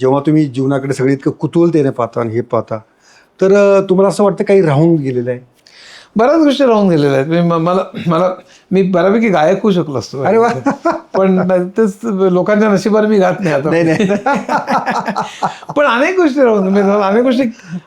जेव्हा तुम्ही जीवनाकडे सगळे इतकं कुतूहलतेने पाहता आणि हे पाहता तर तुम्हाला असं वाटतं काही राहून गेलेलं आहे? बऱ्याच गोष्टी राहून गेलेल्या आहेत. म्हणजे म- मला मला मी बऱ्यापैकी गायक होऊ शकलो असतो. अरे वा. पण तेच लोकांच्या नशिबाने मी गात नाही आता. नाही नाही. पण अनेक गोष्टी राहून म्हणजे अनेक गोष्टी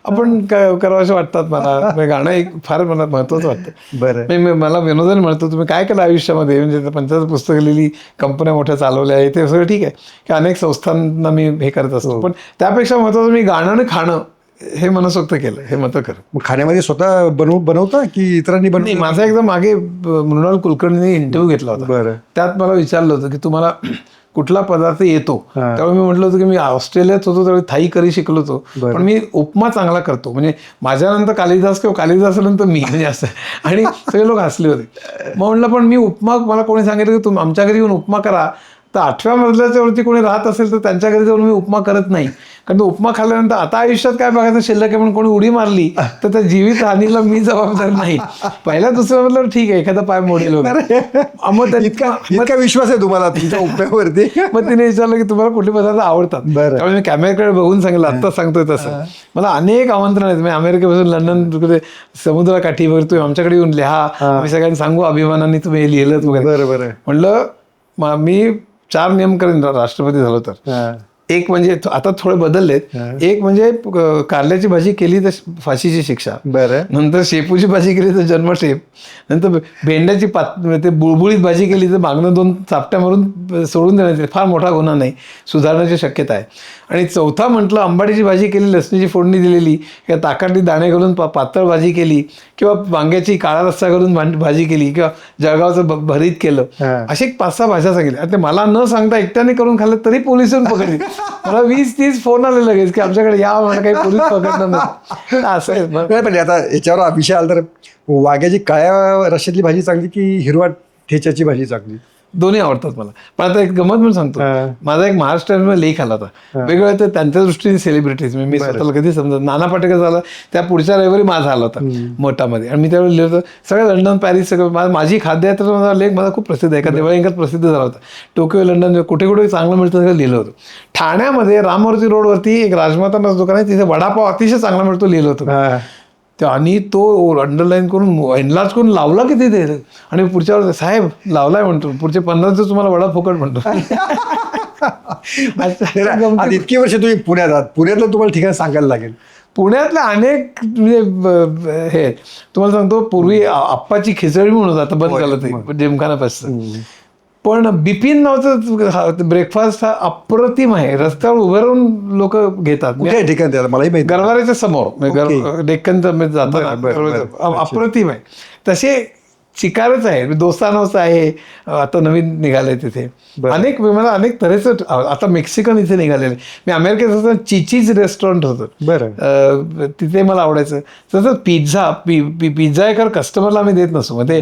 आपण कराव्याशा वाटतात मला. म्हणजे गाणं एक फार मला महत्वाचं वाटतं. बरं. मी- मला विनोदन म्हणतो तुम्ही काय केलं आयुष्यामध्ये? म्हणजे पंचायत पुस्तकं लिहिली कंपन्या मोठ्या चालवल्या आहे ते सगळं ठीक आहे. की अनेक संस्थांना मी हे करत असतो. पण त्यापेक्षा महत्वाचं मी गाणं आणि खाणं. हे मनसोक्त केलं हे मत खरं मग खाण्यामध्ये स्वतः बनवू बनवता की इतरांनी नाही बनवू माझा एकदा मागे मृणाल कुलकर्णीने इंटरव्ह्यू घेतला होता. बरं. त्यात मला विचारलं होतं की तुम्हाला कुठला पदार्थ येतो. त्यावेळी मी म्हटलं होतं की मी ऑस्ट्रेलियात होतो त्यावेळी थाई करी शिकलो होतो. पण मी उपमा चांगला करतो. म्हणजे माझ्यानंतर कालिदास किंवा कालिदासानंतर मी म्हणजे असं. आणि सगळे लोक हसले होते. मग म्हटलं पण मी उपमा मला कोणी सांगितलं की तुम्ही आमच्या घरी येऊन उपमा करा. तर आठव्या मजल्याच्या वरती कोणी राहत असेल तर त्यांच्या घरी जाऊन मी उपमा करत नाही. कारण उपमा खाल्ल्यानंतर आता आयुष्यात काय बघायचं? शिल्लक आहे म्हणून कोणी उडी मारली तर त्या जीवित हानीला मी जबाबदार नाही. पहिल्या दुसऱ्या म्हटलं ठीक आहे एखादा पाय मोडेल वगैरे. इतका विश्वास आहे तुम्हाला तुमच्या उपयावरती मग तिने विचारलं की तुम्हाला कुठले पदार्थ आवडतात? बरं. त्यामुळे मी कॅमेऱ्याकडे बघून सांगितलं आत्ताच सांगतोय तसं. मला अनेक आमंत्रण आहेत. मी अमेरिकेपासून लंडन तिकडे समुद्राकाठीवर तुम्ही आमच्याकडे येऊन लिहा. आम्ही सगळ्यांनी सांगू अभिमानाने तुम्ही लिहिलं वगैरे. बरं बरं. म्हणलं म- चार नियम करेन राष्ट्रपती झालो तर. एक म्हणजे आता थोडे बदललेत. एक म्हणजे कारल्याची भाजी केली तर फाशीची शिक्षा. बरं. नंतर शेपूची भाजी केली तर जन्मठेप नंतर भेंड्याची पात ते बुळबुळीत भाजी केली तर मागणं दोन चापट्या मारून सोडून देण्यात फार मोठा गुन्हा नाही. सुधारण्याची शक्यता आहे. आणि चौथा म्हटलं आंबाडीची भाजी केली लसणीची फोडणी दिलेली किंवा ताकातली दाणे घालून पा पातळ भाजी केली किंवा वांग्याची काळा रस्सा घालून भाजी केली किंवा जळगावचं भरीत केलं. असे एक पाच सहा भाषा सांगितल्या. ते मला न सांगता एकट्याने करून खाल्लं तरी पोलीस येऊन पकडले. मला वीस तीस फोन आले लगेच की आमच्याकडे या मला काही पोलीस पकडणार नाही. असं पण आता याच्यावर विषय आला तर वाघ्याची काळ्या रश्यातली भाजी चांगली की हिरवा ठेच्याची भाजी चांगली? दोन्ही आवडतात मला. पण आता एक गमत म्हणून सांगतो. माझा एक महाराष्ट्रामध्ये लेख आला होता. वेगवेगळ्या त्यांच्या दृष्टीने सेलिब्रिटीज मी स्वतःला कधी समजत नाना पाटेकर झाला त्या पुढच्या रविवारी माझा आला होता मोठामध्ये. आणि मी त्यावेळी लिहिलं होतं सगळं लंडन पॅरिस सगळं माझी खाद्ययात्रा माझा लेख माझा खूप प्रसिद्ध आहे. एका दिवाळींकात प्रसिद्ध झाला होता. टोकियो लंडन कुठे कुठे चांगलं मिळतं सगळं लिहिलं होतं. ठाण्यामध्ये रामवरती रोडवरती एक राजमाता दुकान आहे तिथे वडापाव अतिशय चांगला मिळतो लिहिलं होतं. ते आणि तो अंडरलाईन करून एनलार्ज करून लावला किती ते? आणि पुढच्या वेळेस साहेब लावलाय म्हणतो. पुढचे पन्नास तुम्हाला वडा फुकट म्हणतो इतकी वर्ष तुम्ही पुण्यात आहात. पुण्यातलं तुम्हाला ठिकाण सांगायला लागेल. पुण्यातले अनेक म्हणजे हे तुम्हाला सांगतो पूर्वी आप्पाची खिचडी म्हणून आता बंद झालं ते जिमखानापासून पण बिपिन नावाचं ब्रेकफास्ट हा अप्रतिम आहे. रस्त्यावर उभं राहून लोक घेतात. ठिकाण त्याला? मलाही माहिती गरवाऱ्याच्या समोर. म्हणजे डेक्कनचं म्हणजे. अ- अप्रतिम आहे. तसे चिकारच आहे. दोस्तानोचं आहे. आता नवीन निघालंय तिथे. अनेक मला अनेक तऱ्हेचं आता मेक्सिकन इथे निघालेले. मी अमेरिकेत असताना चिचीज रेस्टॉरंट होतं. बरं. तिथे मला आवडायचं. तसंच पिझ्झा पि पिझ्झा एकर कस्टमरला आम्ही देत नसतो. म्हणजे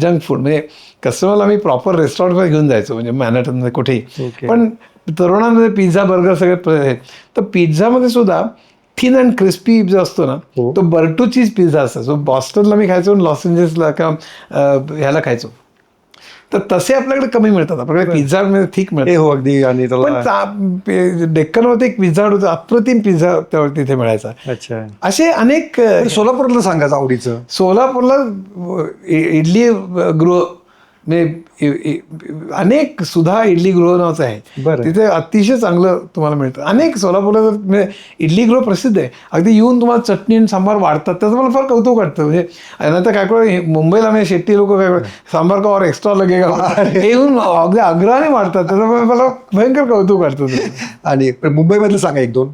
जंक फूड म्हणजे कस्टमरला आम्ही प्रॉपर रेस्टॉरंटमध्ये घेऊन जायचो. म्हणजे मॅनहटनमध्ये कुठेही. पण तरुणांमध्ये पिझ्झा बर्गर सगळे आहेत तर पिझ्झामध्ये सुद्धा थिन अँड क्रिस्पी जो असतो ना हो. तो बर्टू चीज पिझ्झा असतो. जो बॉस्टनला मी खायचो लॉस एंजल्सला किंवा ह्याला खायचो. तर तसे आपल्याकडे कमी मिळतात. आपल्याकडे पिझ्झा ठीक मिळतात. हे अगदी. आणि डेक्कनवरती एक पिझ्झा होता अप्रतिम पिझ्झा त्यावर तिथे मिळायचा. अच्छा. असे अनेक सोलापूरला सांगायचं आवडीचं. सोलापूरला इडली गृह म्हणजे अनेक सुधा इडली गृह नावाचं आहे. बरं. तिथे अतिशय चांगलं तुम्हाला मिळतं. अनेक सोलापूरला म्हणजे इडली गृह प्रसिद्ध आहे. अगदी येऊन तुम्हाला चटणी आणि सांबार वाढतात. त्याचं मला फार कौतुक वाटतं. म्हणजे नंतर काय कळ मुंबईला म्हणजे शेट्टी लोक काय सांबार का और एक्स्ट्रा लगेगा हे येऊन अगदी आग्रहाने वाढतात. त्याच्यामुळे मला भयंकर कौतुक वाटतं. ते. आणि मुंबईमधलं सांगा एक दोन.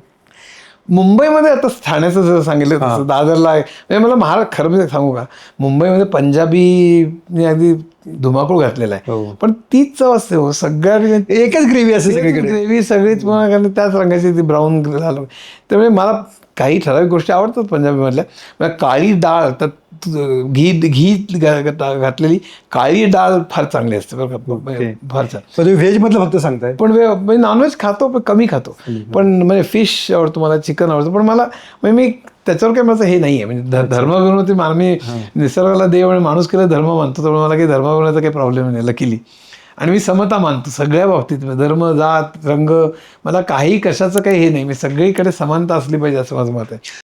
मुंबईमध्ये आता ठाण्याचं जसं सांगितलं तसं दादरला आहे. म्हणजे मला महाराज खरं म्हणजे सांगू का? मुंबईमध्ये पंजाबी अगदी धुमाकूळ घातलेला आहे. हो. पण तीच चव असते हो सगळ्या एकच ग्रेव्ही असते सगळीकडे. ग्रेव्ही सगळीच कारण त्याच रंगाची ती ब्राऊन झालं. त्यामुळे मला काही ठराविक गोष्टी आवडतात पंजाबीमधल्या. मला काळी डाळ तर घी घी घातलेली काळी डाळ फार चांगली असते बरं का. ओके. फार छान. पण तुम्ही व्हेज मधलं फक्त सांगताय? पण म्हणजे नॉनव्हेज खातो पण कमी खातो. पण म्हणजे फिश आवडतो मला चिकन आवडतं. पण मला म्हणजे मी त्याच्यावर काही माझं हे नाही आहे म्हणजे धर्म ते मी निसर्गाला देव आणि माणूस केलं धर्म मानतो त्यामुळे मला काही धर्मगुरूचा काही प्रॉब्लेम नाही लकीली. आणि मी समता मानतो सगळ्या बाबतीत. धर्म जात रंग मला काही कशाचं काही हे नाही. मी सगळीकडे समानता असली पाहिजे असं माझं मत आहे.